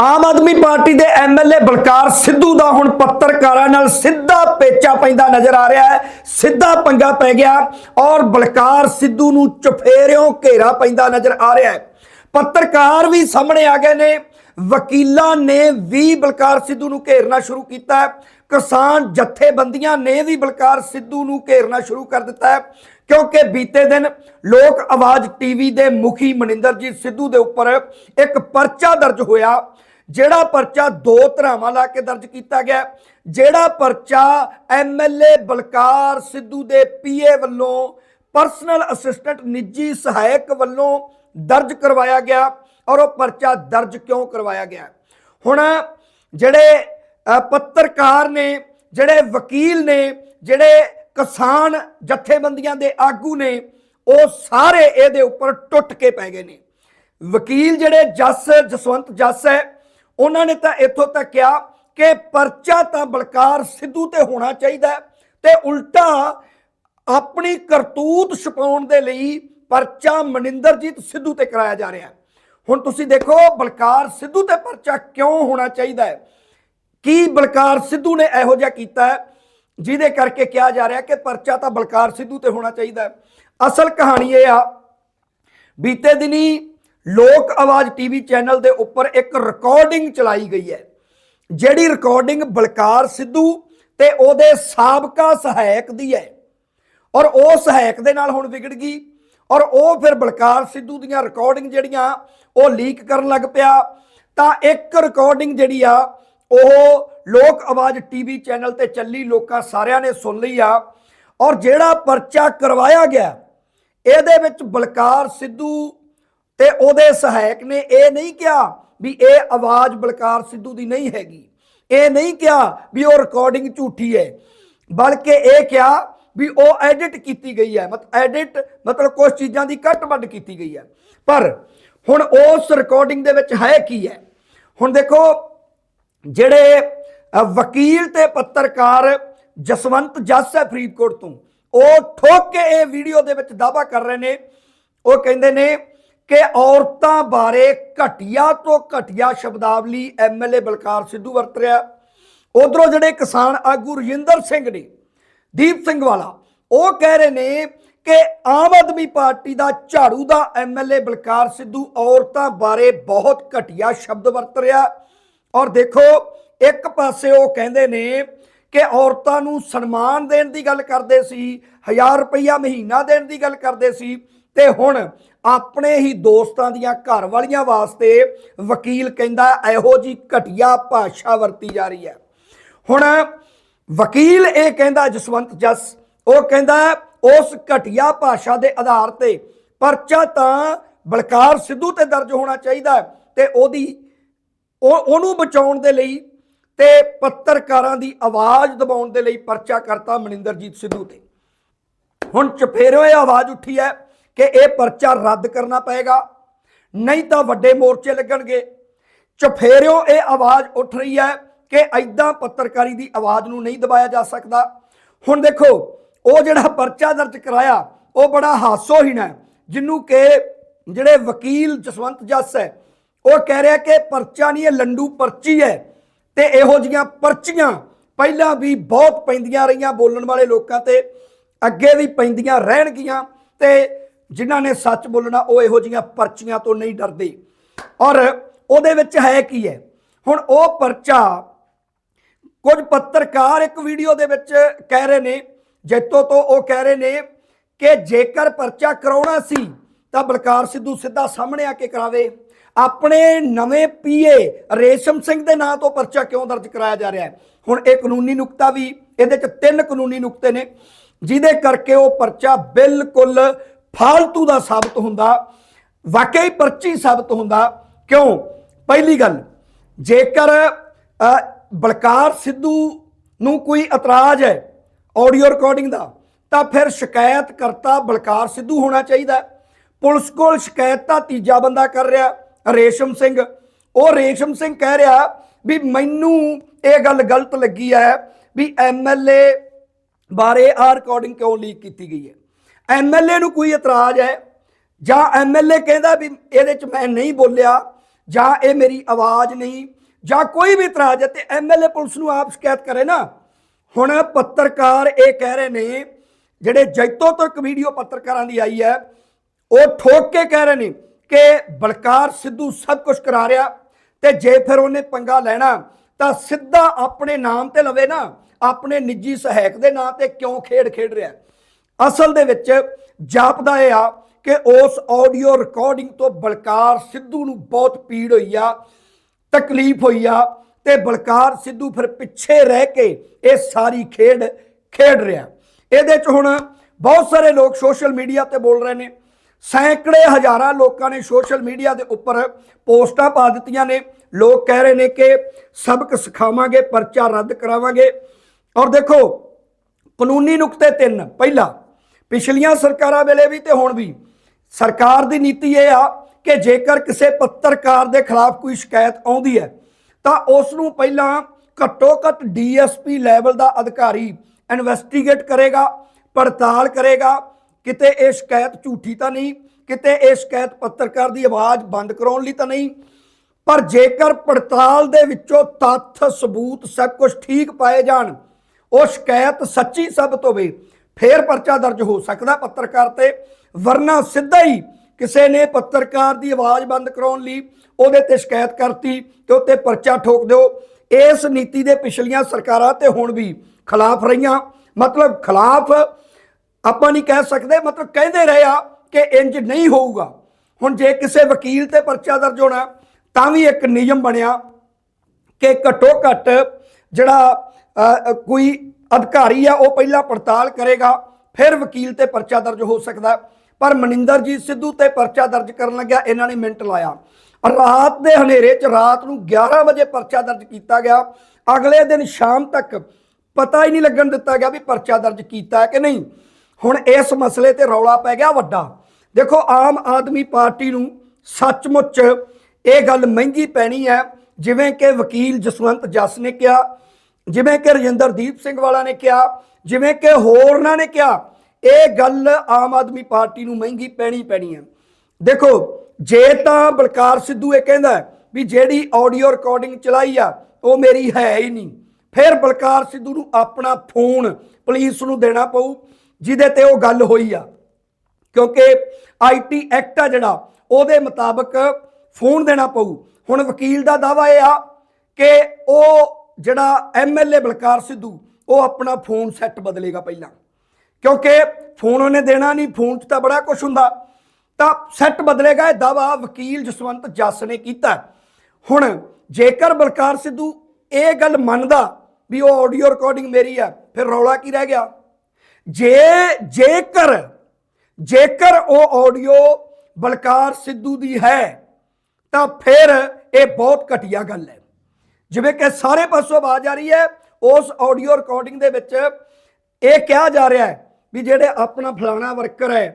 ਆਮ Aadmi party ਦੇ MLA Balkar Sidhu ਦਾ ਹੁਣ ਪੱਤਰਕਾਰਾਂ ਨਾਲ ਸਿੱਧਾ ਪੇਚਾ ਪੈਂਦਾ ਨਜ਼ਰ ਆ ਰਿਹਾ ਹੈ। ਸਿੱਧਾ ਪੰਗਾ ਪੈ ਗਿਆ ਔਰ ਬਲਕਾਰ ਸਿੱਧੂ ਨੂੰ ਚਫੇਰਿਓਂ ਘੇਰਾ ਪੈਂਦਾ ਨਜ਼ਰ ਆ ਰਿਹਾ ਹੈ। ਪੱਤਰਕਾਰ ਵੀ ਸਾਹਮਣੇ ਆ ਗਏ ਨੇ। ਵਕੀਲਾਂ ਨੇ ਵੀ ਬਲਕਾਰ ਸਿੱਧੂ ਨੂੰ ਘੇਰਨਾ ਸ਼ੁਰੂ ਕੀਤਾ ਹੈ। ਕਿਸਾਨ ਜਥੇਬੰਦੀਆਂ ਨੇ ਵੀ ਬਲਕਾਰ ਸਿੱਧੂ ਨੂੰ ਘੇਰਨਾ ਸ਼ੁਰੂ ਕਰ ਦਿੱਤਾ ਹੈ। ਕਿਉਂਕਿ ਬੀਤੇ ਦਿਨ ਲੋਕ ਆਵਾਜ਼ ਟੀਵੀ ਦੇ ਮੁਖੀ ਮਨਿੰਦਰਜੀਤ ਸਿੱਧੂ ਦੇ ਉੱਪਰ ਇੱਕ ਪਰਚਾ ਦਰਜ ਹੋਇਆ। ਜਿਹੜਾ ਪਰਚਾ ਦੋ ਧਰਾਵਾਂ ਲਾ ਕੇ ਦਰਜ ਕੀਤਾ ਗਿਆ ਜਿਹੜਾ ਪਰਚਾ ਐਮਐਲਏ ਬਲਕਾਰ ਸਿੱਧੂ ਦੇ ਪੀਏ ਵੱਲੋਂ ਪਰਸਨਲ ਅਸਿਸਟੈਂਟ ਨਿੱਜੀ ਸਹਾਇਕ ਵੱਲੋਂ ਦਰਜ ਕਰਵਾਇਆ ਗਿਆ ਔਰ ਉਹ ਪਰਚਾ ਦਰਜ ਕਿਉਂ ਕਰਵਾਇਆ ਗਿਆ ਹੁਣ ਜਿਹੜੇ ਪੱਤਰਕਾਰ ਨੇ, ਜਿਹੜੇ ਵਕੀਲ ਨੇ, ਜਿਹੜੇ ਕਿਸਾਨ ਜਥੇਬੰਦੀਆਂ ਦੇ ਆਗੂ ਨੇ, ਉਹ ਸਾਰੇ ਇਹਦੇ ਉੱਪਰ ਟੁੱਟ ਕੇ ਪੈ ਗਏ ਨੇ। ਵਕੀਲ ਜਿਹੜੇ ਜੱਸ, ਜਸਵੰਤ ਜੱਸ ਹੈ ਉਹਨਾਂ ਨੇ ਤਾਂ ਇੱਥੋਂ ਤੱਕ ਕਿਹਾ ਕਿ ਪਰਚਾ ਤਾਂ ਬਲਕਾਰ ਸਿੱਧੂ ਤੇ ਹੋਣਾ ਚਾਹੀਦਾ ਹੈ ਤੇ ਉਲਟਾ ਆਪਣੀ ਕਰਤੂਤ ਛਪਾਉਣ ਦੇ ਲਈ ਪਰਚਾ ਮਨਿੰਦਰਜੀਤ ਸਿੱਧੂ ਤੇ ਕਰਾਇਆ ਜਾ ਰਿਹਾ ਹੁਣ ਤੁਸੀਂ ਦੇਖੋ ਬਲਕਾਰ ਸਿੱਧੂ ਤੇ ਪਰਚਾ ਕਿਉਂ ਹੋਣਾ ਚਾਹੀਦਾ ਹੈ? ਕੀ ਬਲਕਾਰ ਸਿੱਧੂ ਨੇ ਇਹੋ ਜਿਹਾ ਕੀਤਾ ਜਿਹਦੇ ਕਰਕੇ ਕਿਹਾ ਜਾ ਰਿਹਾ ਕਿ ਪਰਚਾ ਤਾਂ ਬਲਕਾਰ ਸਿੱਧੂ ਤੇ ਹੋਣਾ ਚਾਹੀਦਾ ਅਸਲ ਕਹਾਣੀ ਇਹ ਆ, ਬੀਤੇ ਦਿਨੀ ਲੋਕ ਆਵਾਜ਼ ਟੀਵੀ ਚੈਨਲ ਦੇ ਉੱਪਰ ਇੱਕ ਰਿਕਾਰਡਿੰਗ ਚਲਾਈ ਗਈ ਹੈ, ਜਿਹੜੀ ਰਿਕਾਰਡਿੰਗ ਬਲਕਾਰ ਸਿੱਧੂ ਤੇ ਉਹਦੇ ਸਾਬਕਾ ਸਹਾਇਕ ਦੀ ਹੈ। ਔਰ ਉਹ ਸਹਾਇਕ ਦੇ ਨਾਲ ਹੁਣ ਵਿਗੜ ਗਈ, ਔਰ ਉਹ ਫਿਰ ਬਲਕਾਰ ਸਿੱਧੂ ਦੀਆਂ ਰਿਕਾਰਡਿੰਗ ਜਿਹੜੀਆਂ, ਉਹ ਲੀਕ ਕਰਨ ਲੱਗ ਪਿਆ। ਤਾਂ ਇੱਕ ਰਿਕਾਰਡਿੰਗ ਜਿਹੜੀ ਆ, ਉਹ ਲੋਕ ਆਵਾਜ਼ ਟੀਵੀ ਚੈਨਲ ਤੇ ਚੱਲੀ, ਲੋਕਾਂ ਸਾਰਿਆਂ ਨੇ ਸੁਣ ਲਈ ਆ। ਔਰ ਜਿਹੜਾ ਪਰਚਾ ਕਰਵਾਇਆ ਗਿਆ, ਇਹਦੇ ਵਿੱਚ ਬਲਕਾਰ ਸਿੱਧੂ ਤੇ ਉਹਦੇ ਸਹਾਇਕ ਨੇ ਇਹ ਨਹੀਂ ਕਿਹਾ ਵੀ ਇਹ ਆਵਾਜ਼ ਬਲਕਾਰ ਸਿੱਧੂ ਦੀ ਨਹੀਂ ਹੈਗੀ। ਇਹ ਨਹੀਂ ਕਿਹਾ ਵੀ ਉਹ ਰਿਕਾਰਡਿੰਗ ਝੂਠੀ ਹੈ। ਬਲਕਿ ਇਹ ਕਿਹਾ ਵੀ ਉਹ ਐਡਿਟ ਕੀਤੀ ਗਈ ਹੈ। ਮਤ ਐਡਿਟ ਮਤਲਬ ਕੁਝ ਚੀਜ਼ਾਂ ਦੀ ਕੱਟ ਵੱਢ ਕੀਤੀ ਗਈ ਹੈ। ਪਰ ਹੁਣ ਉਸ ਰਿਕਾਰਡਿੰਗ ਦੇ ਵਿੱਚ ਹੈ ਕੀ ਹੈ? ਹੁਣ ਦੇਖੋ, ਜਿਹੜੇ ਵਕੀਲ ਤੇ ਪੱਤਰਕਾਰ ਜਸਵੰਤ ਜੱਸ ਹੈ ਫਰੀਦਕੋਟ ਤੋਂ, ਉਹ ਠੋਕ ਕੇ ਇਹ ਵੀਡੀਓ ਦੇ ਵਿੱਚ ਦਾਵਾ ਕਰ ਰਹੇ ਨੇ। ਉਹ ਕਹਿੰਦੇ ਨੇ ਕਿ ਔਰਤਾਂ ਬਾਰੇ ਘਟੀਆ ਤੋਂ ਘਟੀਆ ਸ਼ਬਦਾਵਲੀ ਐਮਐਲਏ ਬਲਕਾਰ ਸਿੱਧੂ ਵਰਤ ਰਿਹਾ ਉਧਰੋਂ ਜਿਹੜੇ ਕਿਸਾਨ ਆਗੂ ਰਜਿੰਦਰ ਸਿੰਘ ਨੇ, ਦੀਪ ਸਿੰਘ ਵਾਲਾ, ਉਹ ਕਹਿ ਰਹੇ ਨੇ ਕਿ ਆਮ ਆਦਮੀ ਪਾਰਟੀ ਦਾ ਝਾੜੂ ਦਾ ਐਮਐਲਏ ਬਲਕਾਰ ਸਿੱਧੂ ਔਰਤਾਂ ਬਾਰੇ ਬਹੁਤ ਘਟੀਆ ਸ਼ਬਦ ਵਰਤ ਰਿਹਾ ਔਰ ਦੇਖੋ, ਇੱਕ ਪਾਸੇ ਉਹ ਕਹਿੰਦੇ ਨੇ ਕਿ ਔਰਤਾਂ ਨੂੰ ਸਨਮਾਨ ਦੇਣ ਦੀ ਗੱਲ ਕਰਦੇ ਸੀ 1000 ਰੁਪਈਆ ਮਹੀਨਾ ਦੇਣ ਦੀ ਗੱਲ ਕਰਦੇ ਸੀ ਤੇ ਹੁਣ ਆਪਣੇ ਹੀ ਦੋਸਤਾਂ ਦੀਆਂ ਘਰ ਵਾਲੀਆਂ ਵਾਸਤੇ ਵਕੀਲ ਕਹਿੰਦਾ ਇਹੋ ਜੀ ਘਟੀਆ ਭਾਸ਼ਾ ਵਰਤੀ ਜਾ ਰਹੀ ਹੈ। ਹੁਣ ਵਕੀਲ ਇਹ ਕਹਿੰਦਾ, ਜਸਵੰਤ ਜਸ, ਉਹ ਕਹਿੰਦਾ, ਉਸ ਘਟੀਆ ਭਾਸ਼ਾ ਦੇ ਆਧਾਰ ਤੇ ਪਰਚਾ ਤਾਂ ਬਲਕਾਰ ਸਿੱਧੂ ਤੇ ਦਰਜ ਹੋਣਾ ਚਾਹੀਦਾ ਹੈ ਤੇ ਉਹਦੀ ਉਹ, ਉਹਨੂੰ ਬਚਾਉਣ ਦੇ ਲਈ ਤੇ ਪੱਤਰਕਾਰਾਂ ਦੀ ਆਵਾਜ਼ ਦਬਾਉਣ ਦੇ ਲਈ ਪਰਚਾ ਕਰਤਾ ਮਨਿੰਦਰਜੀਤ ਸਿੱਧੂ ਤੇ। ਹੁਣ ਚਫੇਰੋਂ ਇਹ ਆਵਾਜ਼ ਉੱਠੀ ਹੈ ਕਿ ਇਹ ਪਰਚਾ ਰੱਦ ਕਰਨਾ ਪਏਗਾ। ਨਹੀਂ ਤਾਂ ਵੱਡੇ ਮੋਰਚੇ ਲੱਗਣਗੇ। ਚਫੇਰਿਓ, ਇਹ ਆਵਾਜ਼ ਉੱਠ ਰਹੀ ਹੈ ਕਿ ਐਦਾਂ ਪੱਤਰਕਾਰੀ ਦੀ ਆਵਾਜ਼ ਨੂੰ ਨਹੀਂ ਦਬਾਇਆ ਜਾ ਸਕਦਾ। ਹੁਣ ਦੇਖੋ, ਉਹ ਜਿਹੜਾ ਪਰਚਾ ਦਰਜ ਕਰਾਇਆ, ਉਹ ਬੜਾ ਹਾਸੋਹੀਣ ਹੈ ਜਿਹਨੂੰ ਕਿ ਜਿਹੜੇ ਵਕੀਲ ਜਸਵੰਤ ਜੱਸ ਹੈ, ਉਹ ਕਹਿ ਰਿਹਾ ਕਿ ਪਰਚਾ ਨਹੀਂ, ਇਹ ਲੰਡੂ ਪਰਚੀ ਹੈ ਤੇ ਇਹੋ ਜੀਆਂ ਪਰਚੀਆਂ ਪਹਿਲਾਂ ਵੀ ਬਹੁਤ ਪੈਂਦੀਆਂ ਰਹੀਆਂ ਬੋਲਣ ਵਾਲੇ ਲੋਕਾਂ ਤੇ, ਅੱਗੇ ਵੀ ਪੈਂਦੀਆਂ ਰਹਿਣਗੀਆਂ ਤੇ ਜਿਨ੍ਹਾਂ ਨੇ ਸੱਚ ਬੋਲਣਾ, ਉਹ ਇਹੋ ਜੀਆਂ ਪਰਚੀਆਂ ਤੋਂ ਨਹੀਂ ਡਰਦੇ। ਔਰ ਉਹਦੇ ਵਿੱਚ ਹੈ ਕੀ ਹੈ? ਹੁਣ ਉਹ ਪਰਚਾ ਕੁਝ ਪੱਤਰਕਾਰ ਇੱਕ ਵੀਡੀਓ ਦੇ ਵਿੱਚ ਕਹਿ ਰਹੇ ਨੇ, ਜੈਤੋ ਤੋਂ ਉਹ ਕਹਿ ਰਹੇ ਨੇ ਕਿ ਜੇਕਰ ਪਰਚਾ ਕਰਾਉਣਾ ਸੀ, ਤਾਂ ਬਲਕਾਰ ਸਿੱਧੂ ਸਿੱਧਾ ਸਾਹਮਣੇ ਆ ਕੇ ਕਰਾਵੇ। ਆਪਣੇ ਨਵੇਂ ਪੀਏ ਰੇਸ਼ਮ ਸਿੰਘ ਦੇ ਨਾਂ ਤੋਂ ਪਰਚਾ ਕਿਉਂ ਦਰਜ ਕਰਾਇਆ ਜਾ ਰਿਹਾ ਹੈ? ਹੁਣ ਇਹ ਕਾਨੂੰਨੀ ਨੁਕਤਾ ਵੀ, ਇਹਦੇ ਚ ਤਿੰਨ ਕਾਨੂੰਨੀ ਨੁਕਤੇ ਨੇ, ਜਿਹਦੇ ਕਰਕੇ ਉਹ ਪਰਚਾ ਬਿਲਕੁਲ ਫਾਲਤੂ ਦਾ ਸਾਬਤ ਹੁੰਦਾ, ਵਾਕਈ ਪਰਚੀ ਸਾਬਤ ਹੁੰਦਾ। ਕਿਉਂ? ਪਹਿਲੀ ਗੱਲ, ਜੇਕਰ ਬਲਕਾਰ ਸਿੱਧੂ ਨੂੰ ਕੋਈ ਇਤਰਾਜ਼ ਹੈ ਆਡੀਓ ਰਿਕਾਰਡਿੰਗ ਦਾ, ਤਾਂ ਫਿਰ ਸ਼ਿਕਾਇਤ ਕਰਤਾ ਬਲਕਾਰ ਸਿੱਧੂ ਹੋਣਾ ਚਾਹੀਦਾ ਪੁਲਿਸ ਕੋਲ ਸ਼ਿਕਾਇਤ ਤਾਂ ਤੀਜਾ ਬੰਦਾ ਕਰ ਰਿਹਾ, ਰੇਸ਼ਮ ਸਿੰਘ। ਉਹ ਰੇਸ਼ਮ ਸਿੰਘ ਕਹਿ ਰਿਹਾ ਵੀ ਮੈਨੂੰ ਇਹ ਗੱਲ ਗਲਤ ਲੱਗੀ ਹੈ ਵੀ ਐਮਐਲਏ ਬਾਰੇ ਆ ਰਿਕਾਰਡਿੰਗ ਕਿਉਂ ਲੀਕ ਕੀਤੀ ਗਈ ਹੈ। ਐਮਐਲਏ ਨੂੰ ਕੋਈ ਇਤਰਾਜ਼ ਹੈ? ਜਾਂ ਐਮਐਲਏ ਕਹਿੰਦਾ ਵੀ ਇਹਦੇ ਚ ਮੈਂ ਨਹੀਂ ਬੋਲਿਆ, ਜਾਂ ਇਹ ਮੇਰੀ ਆਵਾਜ਼ ਨਹੀਂ, ਜਾਂ ਕੋਈ ਵੀ ਇਤਰਾਜ਼ ਹੈ ਤੇ ਐਮਐਲਏ ਪੁਲਿਸ ਨੂੰ ਆਪ ਸ਼ਿਕਾਇਤ ਕਰੇ ਨਾ। ਹੁਣ ਪੱਤਰਕਾਰ ਇਹ ਕਹਿ ਰਹੇ ਨੇ, ਜਿਹੜੇ ਜੈਤੋ ਤੋਂ ਇੱਕ ਵੀਡੀਓ ਪੱਤਰਕਾਰਾਂ ਦੀ ਆਈ ਹੈ, ਉਹ ਠੋਕ ਕੇ ਕਹਿ ਰਹੇ ਨੇ ਕਿ ਬਲਕਾਰ ਸਿੱਧੂ ਸਭ ਕੁਝ ਕਰਾ ਰਿਹਾ ਤੇ ਜੇ ਫਿਰ ਉਹਨੇ ਪੰਗਾ ਲੈਣਾ, ਤਾਂ ਸਿੱਧਾ ਆਪਣੇ ਨਾਮ ਤੇ ਲਵੇ ਨਾ, ਆਪਣੇ ਨਿੱਜੀ ਸਹਾਇਕ ਦੇ ਨਾਂ ਤੇ ਕਿਉਂ ਖੇਡ ਖੇਡ ਰਿਹਾ? ਅਸਲ ਦੇ ਵਿੱਚ ਜਾਪਦਾ ਇਹ ਆ ਕਿ ਉਸ ਆਡੀਓ ਰਿਕਾਰਡਿੰਗ ਤੋਂ ਬਲਕਾਰ ਸਿੱਧੂ ਨੂੰ ਬਹੁਤ ਪੀੜ ਹੋਈ ਆ, ਤਕਲੀਫ ਹੋਈ ਆ ਤੇ ਬਲਕਾਰ ਸਿੱਧੂ ਫਿਰ ਪਿੱਛੇ ਰਹਿ ਕੇ ਇਹ ਸਾਰੀ ਖੇਡ ਖੇਡ ਰਿਹਾ। ਇਹਦੇ ਚ ਹੁਣ ਬਹੁਤ ਸਾਰੇ ਲੋਕ ਸੋਸ਼ਲ ਮੀਡੀਆ ਤੇ ਬੋਲ ਰਹੇ ਨੇ। ਸੈਂਕੜੇ ਹਜ਼ਾਰਾਂ ਲੋਕਾਂ ਨੇ ਸੋਸ਼ਲ ਮੀਡੀਆ ਦੇ ਉੱਪਰ ਪੋਸਟਾਂ ਪਾ ਦਿੱਤੀਆਂ ਨੇ। ਲੋਕ ਕਹਿ ਰਹੇ ਨੇ ਕਿ ਸਬਕ ਸਿਖਾਵਾਂਗੇ, ਪਰਚਾ ਰੱਦ ਕਰਾਵਾਂਗੇ। ਔਰ ਦੇਖੋ, ਕਾਨੂੰਨੀ ਨੁਕਤੇ ਤਿੰਨ। ਪਹਿਲਾ ਪਿਛਲੀਆਂ ਸਰਕਾਰਾਂ ਵੇਲੇ ਵੀ ਤੇ ਹੁਣ ਵੀ। ਸਰਕਾਰ ਦੀ ਨੀਤੀ ਇਹ ਆ ਕਿ ਜੇਕਰ ਕਿਸੇ ਪੱਤਰਕਾਰ ਦੇ ਖਿਲਾਫ ਕੋਈ ਸ਼ਿਕਾਇਤ ਆਉਂਦੀ ਹੈ, ਤਾਂ ਉਸ ਨੂੰ ਪਹਿਲਾਂ ਘੱਟੋ ਘੱਟ ਡੀਐਸਪੀ ਲੈਵਲ ਦਾ ਅਧਿਕਾਰੀ ਇਨਵੈਸਟੀਗੇਟ ਕਰੇਗਾ, ਪੜਤਾਲ ਕਰੇਗਾ। ਕਿਤੇ ਇਹ ਸ਼ਿਕਾਇਤ ਝੂਠੀ ਤਾਂ ਨਹੀਂ, ਕਿਤੇ ਇਹ ਸ਼ਿਕਾਇਤ ਪੱਤਰਕਾਰ ਦੀ ਆਵਾਜ਼ ਬੰਦ ਕਰਾਉਣ ਲਈ ਤਾਂ ਨਹੀਂ। ਪਰ ਜੇਕਰ ਪੜਤਾਲ ਦੇ ਵਿੱਚੋਂ ਤੱਥ, ਸਬੂਤ ਸਭ ਕੁਝ ਠੀਕ ਪਾਏ ਜਾਣ, ਉਹ ਸ਼ਿਕਾਇਤ ਸੱਚੀ ਸਾਬਤ ਹੋਵੇ ਫੇਰ ਪਰਚਾ ਦਰਜ ਹੋ ਸਕਦਾ ਪੱਤਰਕਾਰ ਤੇ, ਵਰਨਾ ਸਿੱਧਾ ਹੀ ਕਿਸੇ ਨੇ ਪੱਤਰਕਾਰ ਦੀ ਆਵਾਜ਼ ਬੰਦ ਕਰਾਉਣ ਲਈ ਉਹਦੇ ਤੇ ਸ਼ਿਕਾਇਤ ਕਰਤੀ ਤੇ ਉੱਤੇ ਪਰਚਾ ਠੋਕ ਦਿਓ। ਇਸ ਨੀਤੀ ਦੇ ਪਿਛਲੀਆਂ ਸਰਕਾਰਾਂ ਤੇ ਹੁਣ ਵੀ ਖਿਲਾਫ ਰਹੀਆਂ। ਮਤਲਬ ਖਿਲਾਫ ਆਪਾਂ ਨਹੀਂ ਕਹਿ ਸਕਦੇ, ਮਤਲਬ ਕਹਿੰਦੇ ਰਹੇ ਆ ਕਿ ਇੰਜ ਨਹੀਂ ਹੋਊਗਾ। ਹੁਣ ਜੇ ਕਿਸੇ ਵਕੀਲ ਤੇ ਪਰਚਾ ਦਰਜ ਹੋਣਾ, ਤਾਂ ਵੀ ਇੱਕ ਨਿਯਮ ਬਣਿਆ ਕਿ ਘੱਟੋ ਘੱਟ ਜਿਹੜਾ ਕੋਈ ਅਧਿਕਾਰੀ ਆ, ਉਹ ਪਹਿਲਾਂ ਪੜਤਾਲ ਕਰੇਗਾ, ਫਿਰ ਵਕੀਲ ਤੇ ਪਰਚਾ ਦਰਜ ਹੋ ਸਕਦਾ। ਪਰ ਮਨਿੰਦਰਜੀਤ ਸਿੱਧੂ ਤੇ ਪਰਚਾ ਦਰਜ ਕਰਨ ਲੱਗਿਆ, ਇਹਨਾਂ ਨੇ ਮਿੰਟ ਲਾਇਆ। ਰਾਤ ਦੇ ਹਨੇਰੇ 'ਚ ਰਾਤ ਨੂੰ 11 ਵਜੇ ਪਰਚਾ ਦਰਜ ਕੀਤਾ ਗਿਆ। ਅਗਲੇ ਦਿਨ ਸ਼ਾਮ ਤੱਕ ਪਤਾ ਹੀ ਨਹੀਂ ਲੱਗਣ ਦਿੱਤਾ ਗਿਆ ਵੀ ਪਰਚਾ ਦਰਜ ਕੀਤਾ ਕਿ ਨਹੀਂ। ਹੁਣ ਇਸ ਮਸਲੇ ਤੇ ਰੌਲਾ ਪੈ ਗਿਆ ਵੱਡਾ। ਦੇਖੋ, ਆਮ ਆਦਮੀ ਪਾਰਟੀ ਨੂੰ ਸੱਚਮੁੱਚ ਇਹ ਗੱਲ ਮਹਿੰਗੀ ਪੈਣੀ ਹੈ, ਜਿਵੇਂ ਕਿ ਵਕੀਲ ਜਸਵੰਤ ਜੱਸ ਨੇ ਕਿਹਾ ਜਿਵੇਂ ਕਿ ਰਜਿੰਦਰਦੀਪ ਸਿੰਘ ਵਾਲਾ ਨੇ ਕਿਹਾ, ਜਿਵੇਂ ਕਿ ਹੋਰਨਾਂ ਨੇ ਕਿਹਾ, ਇਹ ਗੱਲ ਆਮ ਆਦਮੀ ਪਾਰਟੀ ਨੂੰ ਮਹਿੰਗੀ ਪੈਣੀ ਪੈਣੀ ਹੈ ਦੇਖੋ, ਜੇ ਤਾਂ ਬਲਕਾਰ ਸਿੱਧੂ ਇਹ ਕਹਿੰਦਾ ਵੀ ਜਿਹੜੀ ਆਡੀਓ ਰਿਕਾਰਡਿੰਗ ਚਲਾਈ ਆ, ਉਹ ਮੇਰੀ ਹੈ ਹੀ ਨਹੀਂ। ਫਿਰ ਬਲਕਾਰ ਸਿੱਧੂ ਨੂੰ ਆਪਣਾ ਫੋਨ ਪੁਲਿਸ ਨੂੰ ਦੇਣਾ ਪਊ, ਜਿਹਦੇ ਤੇ ਉਹ ਗੱਲ ਹੋਈ ਆ। ਕਿਉਂਕਿ ਆਈਟੀ ਐਕਟ ਆ ਜਿਹੜਾ, ਉਹਦੇ ਮੁਤਾਬਕ ਫੋਨ ਦੇਣਾ ਪਊ। ਹੁਣ ਵਕੀਲ ਦਾ ਦਾਵਾ ਇਹ ਆ ਕਿ ਉਹ ਜਿਹੜਾ ਐਮਐਲਏ ਬਲਕਾਰ ਸਿੱਧੂ, ਉਹ ਆਪਣਾ ਫੋਨ ਸੈੱਟ ਬਦਲੇਗਾ ਪਹਿਲਾਂ। ਕਿਉਂਕਿ ਫੋਨ ਉਹਨੇ ਦੇਣਾ ਨਹੀਂ, ਫੋਨ 'ਚ ਤਾਂ ਬੜਾ ਕੁਝ ਹੁੰਦਾ। ਤਾਂ ਸੈੱਟ ਬਦਲੇਗਾ ਇਹ ਦਾਵਾ ਵਕੀਲ ਜਸਵੰਤ ਜੱਸ ਨੇ ਕੀਤਾ। ਹੁਣ ਜੇਕਰ ਬਲਕਾਰ ਸਿੱਧੂ ਇਹ ਗੱਲ ਮੰਨਦਾ ਵੀ ਉਹ ਆਡੀਓ ਰਿਕਾਰਡਿੰਗ ਮੇਰੀ ਆ, ਫਿਰ ਰੌਲਾ ਕੀ ਰਹਿ ਗਿਆ? ਜੇ, ਜੇਕਰ ਜੇਕਰ ਉਹ ਆਡੀਓ ਬਲਕਾਰ ਸਿੱਧੂ ਦੀ ਹੈ, ਤਾਂ ਫਿਰ ਇਹ ਬਹੁਤ ਘਟੀਆ ਗੱਲ ਹੈ। ਜਿਵੇਂ ਕਿ ਸਾਰੇ ਪਾਸੋਂ ਆਵਾਜ਼ ਆ ਰਹੀ ਹੈ, ਉਸ ਆਡੀਓ ਰਿਕਾਰਡਿੰਗ ਦੇ ਵਿੱਚ ਇਹ ਕਿਹਾ ਜਾ ਰਿਹਾ ਹੈ ਵੀ ਜਿਹੜੇ ਆਪਣਾ ਫਲਾਣਾ ਵਰਕਰ ਹੈ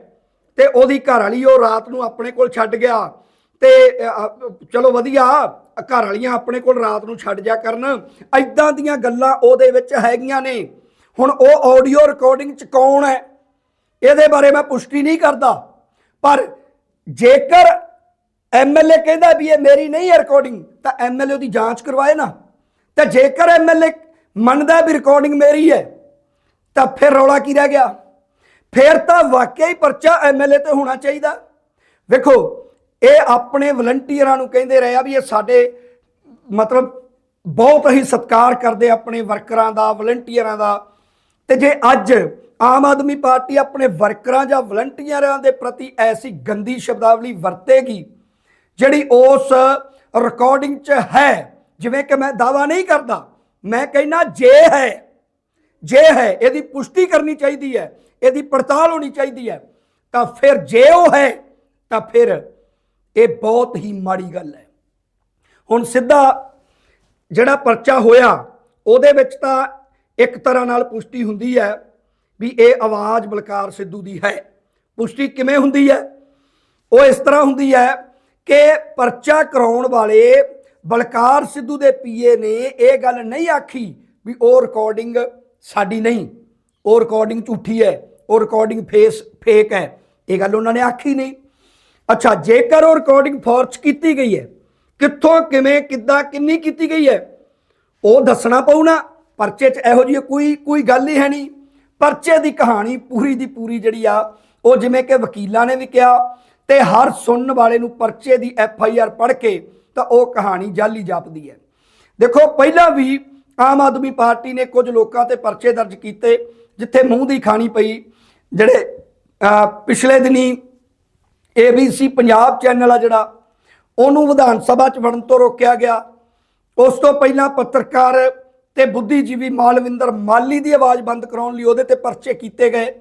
ਤੇ ਉਹਦੀ ਘਰ ਵਾਲੀ ਉਹ ਰਾਤ ਨੂੰ ਆਪਣੇ ਕੋਲ ਛੱਡ ਗਿਆ ਤੇ ਚਲੋ ਵਧੀਆ ਘਰ ਵਾਲੀਆਂ ਆਪਣੇ ਕੋਲ ਰਾਤ ਨੂੰ ਛੱਡ ਜਾ ਕਰਨ ਐਦਾਂ ਦੀਆਂ ਗੱਲਾਂ ਉਹਦੇ ਵਿੱਚ ਹੈਗੀਆਂ ਨੇ। ਹੁਣ ਉਹ ਆਡੀਓ ਰਿਕਾਰਡਿੰਗ ਚ ਕੌਣ ਹੈ? ਇਹਦੇ ਬਾਰੇ ਮੈਂ ਪੁਸ਼ਟੀ ਨਹੀਂ ਕਰਦਾ। ਪਰ ਜੇਕਰ ਐਮਐਲਏ ਕਹਿੰਦਾ ਵੀ ਇਹ ਮੇਰੀ ਨਹੀਂ ਹੈ ਰਿਕਾਰਡਿੰਗ ਤਾਂ ਐਮਐਲਏ ਉਹਦੀ ਜਾਂਚ ਕਰਵਾਏ ਨਾ। ਤੇ ਜੇਕਰ ਐਮਐਲਏ ਮੰਨਦਾ ਵੀ ਰਿਕਾਰਡਿੰਗ ਮੇਰੀ ਹੈ, ਤਾਂ ਫਿਰ ਰੌਲਾ ਕੀ ਰਹਿ ਗਿਆ? ਫਿਰ ਤਾਂ ਵਾਕਿਆ ਹੀ ਪਰਚਾ ਐਮਐਲਏ ਤੇ ਹੋਣਾ ਚਾਹੀਦਾ। ਵੇਖੋ, ਇਹ ਆਪਣੇ ਵਲੰਟੀਅਰਾਂ ਨੂੰ ਕਹਿੰਦੇ ਰਹੇ ਆ ਵੀ ਇਹ ਸਾਡੇ, ਮਤਲਬ ਬਹੁਤ ਹੀ ਸਤਿਕਾਰ ਕਰਦੇ ਆਪਣੇ ਵਰਕਰਾਂ ਦਾ ਵਲੰਟੀਅਰਾਂ ਦਾ। ਤੇ ਜੇ ਅੱਜ ਆਮ ਆਦਮੀ ਪਾਰਟੀ ਆਪਣੇ ਵਰਕਰਾਂ ਜਾਂ ਵਲੰਟੀਅਰਾਂ ਦੇ ਪ੍ਰਤੀ ਐਸੀ ਗੰਦੀ ਸ਼ਬਦਾਵਲੀ ਵਰਤੇਗੀ ਜਿਹੜੀ ਉਸ ਰਿਕਾਰਡਿੰਗ 'ਚ ਹੈ, ਜਿਵੇਂ ਕਿ ਮੈਂ ਦਾਵਾ ਨਹੀਂ ਕਰਦਾ, ਮੈਂ ਕਹਿੰਦਾ ਜੇ ਹੈ ਜੇ ਹੈ, ਇਹਦੀ ਪੁਸ਼ਟੀ ਕਰਨੀ ਚਾਹੀਦੀ ਹੈ, ਇਹਦੀ ਪੜਤਾਲ ਹੋਣੀ ਚਾਹੀਦੀ ਹੈ, ਤਾਂ ਫਿਰ ਜੇ ਉਹ ਹੈ, ਤਾਂ ਫਿਰ ਇਹ ਬਹੁਤ ਹੀ ਮਾੜੀ ਗੱਲ ਹੈ। ਹੁਣ ਸਿੱਧਾ ਜਿਹੜਾ ਪਰਚਾ ਹੋਇਆ, ਉਹਦੇ ਵਿੱਚ ਤਾਂ ਇੱਕ ਤਰ੍ਹਾਂ ਨਾਲ ਪੁਸ਼ਟੀ ਹੁੰਦੀ ਹੈ ਵੀ ਇਹ ਆਵਾਜ਼ ਬਲਕਾਰ ਸਿੱਧੂ ਦੀ ਹੈ। ਪੁਸ਼ਟੀ ਕਿਵੇਂ ਹੁੰਦੀ ਹੈ? ਉਹ ਇਸ ਤਰ੍ਹਾਂ ਹੁੰਦੀ ਹੈ ਕਿ ਪਰਚਾ ਕਰਾਉਣ ਵਾਲੇ ਬਲਕਾਰ ਸਿੱਧੂ ਦੇ ਪੀਏ ਨੇ ਇਹ ਗੱਲ ਨਹੀਂ ਆਖੀ ਵੀ ਉਹ ਰਿਕਾਰਡਿੰਗ ਸਾਡੀ ਨਹੀਂ। ਉਹ ਰਿਕਾਰਡਿੰਗ ਝੂਠੀ ਹੈ। ਉਹ ਰਿਕਾਰਡਿੰਗ ਫੇਸ ਫੇਕ ਹੈ। ਇਹ ਗੱਲ ਉਹਨਾਂ ਨੇ ਆਖੀ ਨਹੀਂ। ਅੱਛਾ, ਜੇਕਰ ਉਹ ਰਿਕਾਰਡਿੰਗ ਫੋਰਜ ਕੀਤੀ ਗਈ ਹੈ, ਕਿੱਥੋਂ, ਕਿਵੇਂ, ਕਿੱਦਾਂ, ਕਿੰਨੀ ਕੀਤੀ ਗਈ ਹੈ, ਉਹ ਦੱਸਣਾ ਪਊ ਨਾ ਪਰਚੇ 'ਚ ਇਹੋ ਜਿਹੀ ਕੋਈ ਕੋਈ ਗੱਲ ਹੀ ਹੈ ਨਹੀਂ। ਪਰਚੇ ਦੀ ਕਹਾਣੀ ਪੂਰੀ ਦੀ ਪੂਰੀ ਜਿਹੜੀ ਆ, ਉਹ ਜਿਵੇਂ ਕਿ ਵਕੀਲਾਂ ਨੇ ਵੀ ਕਿਹਾ ਤੇ ਹਰ ਸੁਣਨ ਵਾਲੇ ਨੂੰ ਪਰਚੇ ਦੀ ਐਫ ਆਈ ਆਰ ਪੜ੍ਹ ਕੇ ਤਾਂ ਉਹ ਕਹਾਣੀ ਜਾਲੀ ਜਾਪਦੀ ਹੈ। ਦੇਖੋ ਪਹਿਲਾਂ ਵੀ ਆਮ ਆਦਮੀ ਪਾਰਟੀ ਨੇ ਕੁਝ ਲੋਕਾਂ ਤੇ ਪਰਚੇ ਦਰਜ ਕੀਤੇ ਜਿੱਥੇ ਮੂੰਹ ਦੀ ਖਾਣੀ ਪਈ ਜਿਹੜੇ ਅਹ, ਪਿਛਲੇ ਦਿਨੀ ABC ਪੰਜਾਬ ਚੈਨਲ ਆ ਜਿਹੜਾ ਉਹਨੂੰ ਵਿਧਾਨ ਸਭਾ ਚ ਵੜਨ ਤੋਂ ਰੋਕਿਆ ਗਿਆ। ਉਸ ਤੋਂ ਪਹਿਲਾਂ ਪੱਤਰਕਾਰ ਤੇ ਬੁੱਧੀਜੀਵੀ ਮਾਲਵਿੰਦਰ ਮਾਲੀ ਦੀ ਆਵਾਜ਼ ਬੰਦ ਕਰਾਉਣ ਲਈ ਉਹਦੇ ਤੇ ਪਰਚੇ ਕੀਤੇ ਗਏ।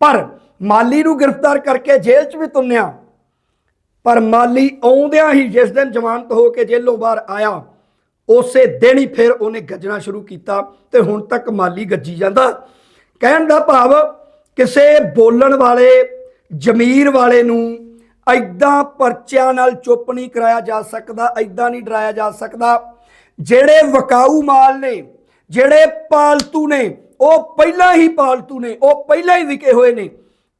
ਪਰ ਮਾਲੀ ਨੂੰ ਗ੍ਰਿਫਤਾਰ ਕਰਕੇ ਜੇਲ੍ਹ 'ਚ ਵੀ ਤੁੰਨਿਆ। ਪਰ ਮਾਲੀ ਆਉਂਦਿਆਂ ਹੀ ਜਿਸ ਦਿਨ ਜ਼ਮਾਨਤ ਹੋ ਕੇ ਜੇਲ੍ਹੋਂ ਬਾਹਰ ਆਇਆ, ਉਸੇ ਦਿਨ ਹੀ ਫਿਰ ਉਹਨੇ ਗੱਜਣਾ ਸ਼ੁਰੂ ਕੀਤਾ ਤੇ ਹੁਣ ਤੱਕ ਮਾਲੀ ਗੱਜੀ ਜਾਂਦਾ। ਕਹਿਣ ਦਾ ਭਾਵ, ਕਿਸੇ ਬੋਲਣ ਵਾਲੇ, ਜ਼ਮੀਰ ਵਾਲੇ ਨੂੰ ਐਦਾਂ ਪਰਚਿਆਂ ਨਾਲ ਚੁੱਪ ਨਹੀਂ ਕਰਾਇਆ ਜਾ ਸਕਦਾ ਐਦਾਂ ਨਹੀਂ ਡਰਾਇਆ ਜਾ ਸਕਦਾ, ਜਿਹੜੇ ਵਕਾਊ ਮਾਲ ਨੇ, ਜਿਹੜੇ ਪਾਲਤੂ ਨੇ ਉਹ ਪਹਿਲਾਂ ਹੀ ਪਾਲਤੂ ਨੇ, ਉਹ ਪਹਿਲਾਂ ਹੀ ਵਿਕੇ ਹੋਏ ਨੇ।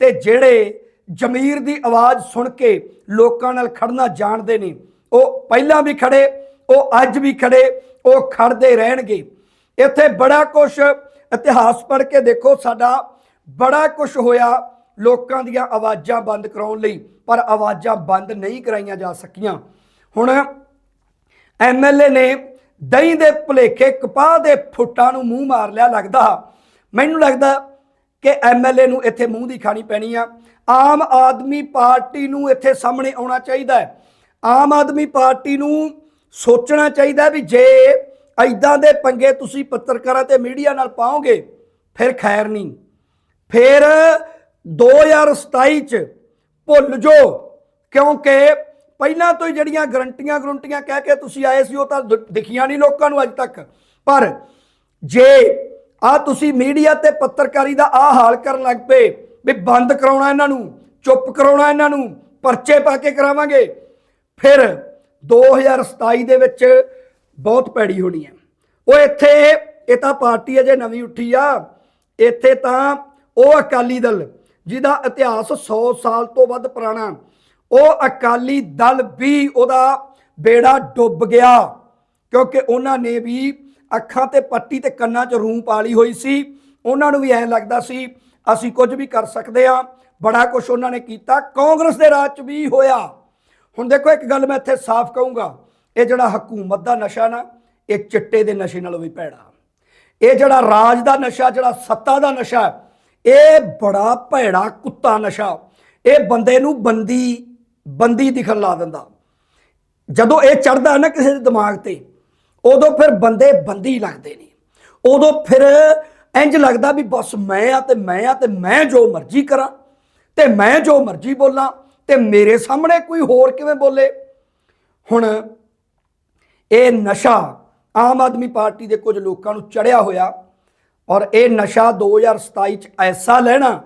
ਤੇ ਜਿਹੜੇ ਜ਼ਮੀਰ ਦੀ ਆਵਾਜ਼ ਸੁਣ ਕੇ ਲੋਕਾਂ ਨਾਲ ਖੜਨਾ ਜਾਣਦੇ ਨੇ, ਉਹ ਪਹਿਲਾਂ ਵੀ ਖੜੇ, ਉਹ ਅੱਜ ਵੀ ਖੜੇ, ਉਹ ਖੜਦੇ ਰਹਿਣਗੇ। ਇੱਥੇ ਬੜਾ ਕੁਝ ਇਤਿਹਾਸ ਪੜ੍ਹ ਕੇ ਦੇਖੋ ਸਾਡਾ, ਬੜਾ ਕੁਝ ਹੋਇਆ ਲੋਕਾਂ ਦੀਆਂ ਆਵਾਜ਼ਾਂ ਬੰਦ ਕਰਾਉਣ ਲਈ, ਪਰ ਆਵਾਜ਼ਾਂ ਬੰਦ ਨਹੀਂ ਕਰਾਈਆਂ ਜਾ ਸਕੀਆਂ। ਹੁਣ ਐਮਐਲਏ ਨੇ ਦਹੀਂ ਦੇ ਭੁਲੇਖੇ ਕਪਾਹ ਦੇ ਫੁੱਟਾਂ ਨੂੰ ਮੂੰਹ ਮਾਰ ਲਿਆ ਲੱਗਦਾ। ਮੈਨੂੰ ਲੱਗਦਾ ਕਿ ਐਮਐਲਏ ਨੂੰ ਇੱਥੇ ਮੂੰਹ ਦੀ ਖਾਣੀ ਪੈਣੀ ਆ। ਆਮ ਆਦਮੀ ਪਾਰਟੀ ਨੂੰ ਇੱਥੇ ਸਾਹਮਣੇ ਆਉਣਾ ਚਾਹੀਦਾ ਹੈ। ਆਮ ਆਦਮੀ ਪਾਰਟੀ ਨੂੰ ਸੋਚਣਾ ਚਾਹੀਦਾ ਵੀ ਜੇ ਐਦਾਂ ਦੇ ਪੰਗੇ ਤੁਸੀਂ ਪੱਤਰਕਾਰਾਂ ਤੇ ਮੀਡੀਆ ਨਾਲ ਪਾਓਗੇ, ਫਿਰ ਖੈਰ ਨਹੀਂ। ਫਿਰ 2027 ਚ ਭੁੱਲ ਜੋ ਕਿਉਂਕਿ ਪਹਿਲਾਂ ਤੋਂ ਹੀ ਜਿਹੜੀਆਂ ਗਰੰਟੀਆਂ ਗਰੰਟੀਆਂ ਕਹਿ ਕੇ ਤੁਸੀਂ ਆਏ ਸੀ ਉਹ ਤਾਂ ਦ- ਦਿਖੀਆਂ ਨਹੀਂ ਲੋਕਾਂ ਨੂੰ ਅੱਜ ਤੱਕ। ਪਰ ਜੇ ਆ ਤੁਸੀਂ ਮੀਡੀਆ ਤੇ ਪੱਤਰਕਾਰੀ ਦਾ ਆ ਹਾਲ ਕਰਨ ਲੱਗ ਪਏ ਵੀ ਬੰਦ ਕਰਾਉਣਾ ਇਹਨਾਂ ਨੂੰ, ਚੁੱਪ ਕਰਾਉਣਾ ਇਹਨਾਂ ਨੂੰ, ਪਰਚੇ ਪਾ ਕੇ ਕਰਾਵਾਂਗੇ, ਫਿਰ 2027 ਦੇ ਵਿੱਚ ਬਹੁਤ ਪੈੜੀ ਹੋਣੀ ਹੈ। ਉਹ ਇੱਥੇ, ਇਹ ਤਾਂ ਪਾਰਟੀ ਅਜੇ ਨਵੀਂ ਉੱਠੀ ਆ। ਇੱਥੇ ਤਾਂ ਉਹ ਅਕਾਲੀ ਦਲ, ਜਿਹਦਾ ਇਤਿਹਾਸ 100 ਸਾਲ ਤੋਂ ਵੱਧ ਪੁਰਾਣਾ ਉਹ ਅਕਾਲੀ ਦਲ ਵੀ ਉਹਦਾ ਬੇੜਾ ਡੁੱਬ ਗਿਆ, ਕਿਉਂਕਿ ਉਹਨਾਂ ਨੇ ਵੀ ਅੱਖਾਂ ਤੇ ਪੱਟੀ ਤੇ ਕੰਨਾਂ 'ਚ ਰੂੰ ਪਾਲੀ ਹੋਈ ਸੀ। ਉਹਨਾਂ ਨੂੰ ਵੀ ਐਂ ਲੱਗਦਾ ਸੀ, ਅਸੀਂ ਕੁਝ ਵੀ ਕਰ ਸਕਦੇ ਆ ਬੜਾ ਕੁਝ ਉਹਨਾਂ ਨੇ ਕੀਤਾ। ਕਾਂਗਰਸ ਦੇ ਰਾਜ 'ਚ ਵੀ ਹੋਇਆ। ਹੁਣ ਦੇਖੋ, ਇੱਕ ਗੱਲ ਮੈਂ ਇੱਥੇ ਸਾਫ਼ ਕਹੂੰਗਾ, ਇਹ ਜਿਹੜਾ ਹਕੂਮਤ ਦਾ ਨਸ਼ਾ ਨਾ, ਇਹ ਚਿੱਟੇ ਦੇ ਨਸ਼ੇ ਨਾਲੋਂ ਵੀ ਭੈੜਾ। ਇਹ ਜਿਹੜਾ ਰਾਜ ਦਾ ਨਸ਼ਾ, ਜਿਹੜਾ ਸੱਤਾ ਦਾ ਨਸ਼ਾ, ਇਹ ਬੜਾ ਭੈੜਾ ਕੁੱਤਾ ਨਸ਼ਾ। ਇਹ ਬੰਦੇ ਨੂੰ ਬੰਦੀ ਬੰਦੀ ਦਿਖਣ ਲਾ ਦਿੰਦਾ। ਜਦੋਂ ਇਹ ਚੜਦਾ ਨਾ ਕਿਸੇ ਦੇ ਦਿਮਾਗ ਤੇ, ਉਦੋਂ ਫਿਰ ਬੰਦੇ ਬੰਦੀ ਲੱਗਦੇ ਨੇ। ਉਦੋਂ ਫਿਰ ਇੰਜ ਲੱਗਦਾ ਵੀ ਬਸ ਮੈਂ ਆ ਤੇ ਮੈਂ ਆ ਤੇ ਮੈਂ ਜੋ ਮਰਜ਼ੀ ਕਰਾਂ ਤੇ ਮੈਂ ਜੋ ਮਰਜ਼ੀ ਬੋਲਾਂ ਤੇ ਮੇਰੇ ਸਾਹਮਣੇ ਕੋਈ ਹੋਰ ਕਿਵੇਂ ਬੋਲੇ। ਹੁਣ ਇਹ ਨਸ਼ਾ ਆਮ ਆਦਮੀ ਪਾਰਟੀ ਦੇ ਕੁਝ ਲੋਕਾਂ ਨੂੰ ਚੜਿਆ ਹੋਇਆ ਔਰ ਇਹ ਨਸ਼ਾ 2027 ਚ ਐਸਾ ਲੈਣਾ,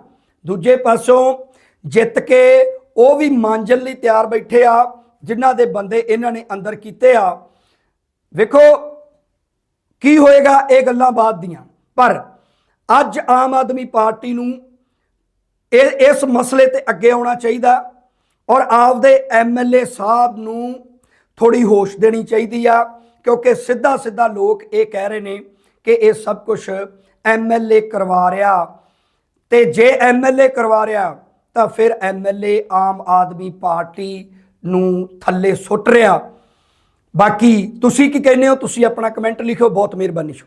ਦੂਜੇ ਪਾਸੋਂ ਜਿੱਤ ਕੇ ਉਹ ਵੀ ਮਾਂਜਣ ਲਈ ਤਿਆਰ ਬੈਠੇ ਆ, ਜਿਨ੍ਹਾਂ ਦੇ ਬੰਦੇ ਇਹਨਾਂ ਨੇ ਅੰਦਰ ਕੀਤੇ ਆ। ਵੇਖੋ, ਕੀ ਹੋਏਗਾ ਇਹ ਗੱਲਾਂ ਬਾਅਦ ਦੀਆਂ। ਪਰ ਅੱਜ ਆਮ ਆਦਮੀ ਪਾਰਟੀ ਨੂੰ ਇਹ, ਇਸ ਮਸਲੇ ਤੇ ਅੱਗੇ ਆਉਣਾ ਚਾਹੀਦਾ ਔਰ ਆਪਦੇ ਐਮਐਲਏ ਸਾਹਿਬ ਨੂੰ ਥੋੜੀ ਹੋਸ਼ ਦੇਣੀ ਚਾਹੀਦੀ ਆ, ਕਿਉਂਕਿ ਸਿੱਧਾ ਸਿੱਧਾ ਲੋਕ ਇਹ ਕਹਿ ਰਹੇ ਨੇ ਕਿ ਇਹ ਸਭ ਕੁਝ ਐਮਐਲਏ ਕਰਵਾ ਰਿਹਾ। ਤੇ ਜੇ ਐਮਐਲਏ ਕਰਵਾ ਰਿਹਾ ਤਾਂ ਫਿਰ ਐਮਐਲਏ ਆਮ ਆਦਮੀ ਪਾਰਟੀ ਨੂੰ ਥੱਲੇ ਸੁੱਟ ਰਿਹਾ। ਬਾਕੀ ਤੁਸੀਂ ਕੀ ਕਹਿੰਦੇ ਹੋ? ਤੁਸੀਂ ਆਪਣਾ ਕਮੈਂਟ ਲਿਖਿਓ, ਬਹੁਤ ਮਿਹਰਬਾਨੀ। ਸ਼ੁਕਰੀਆ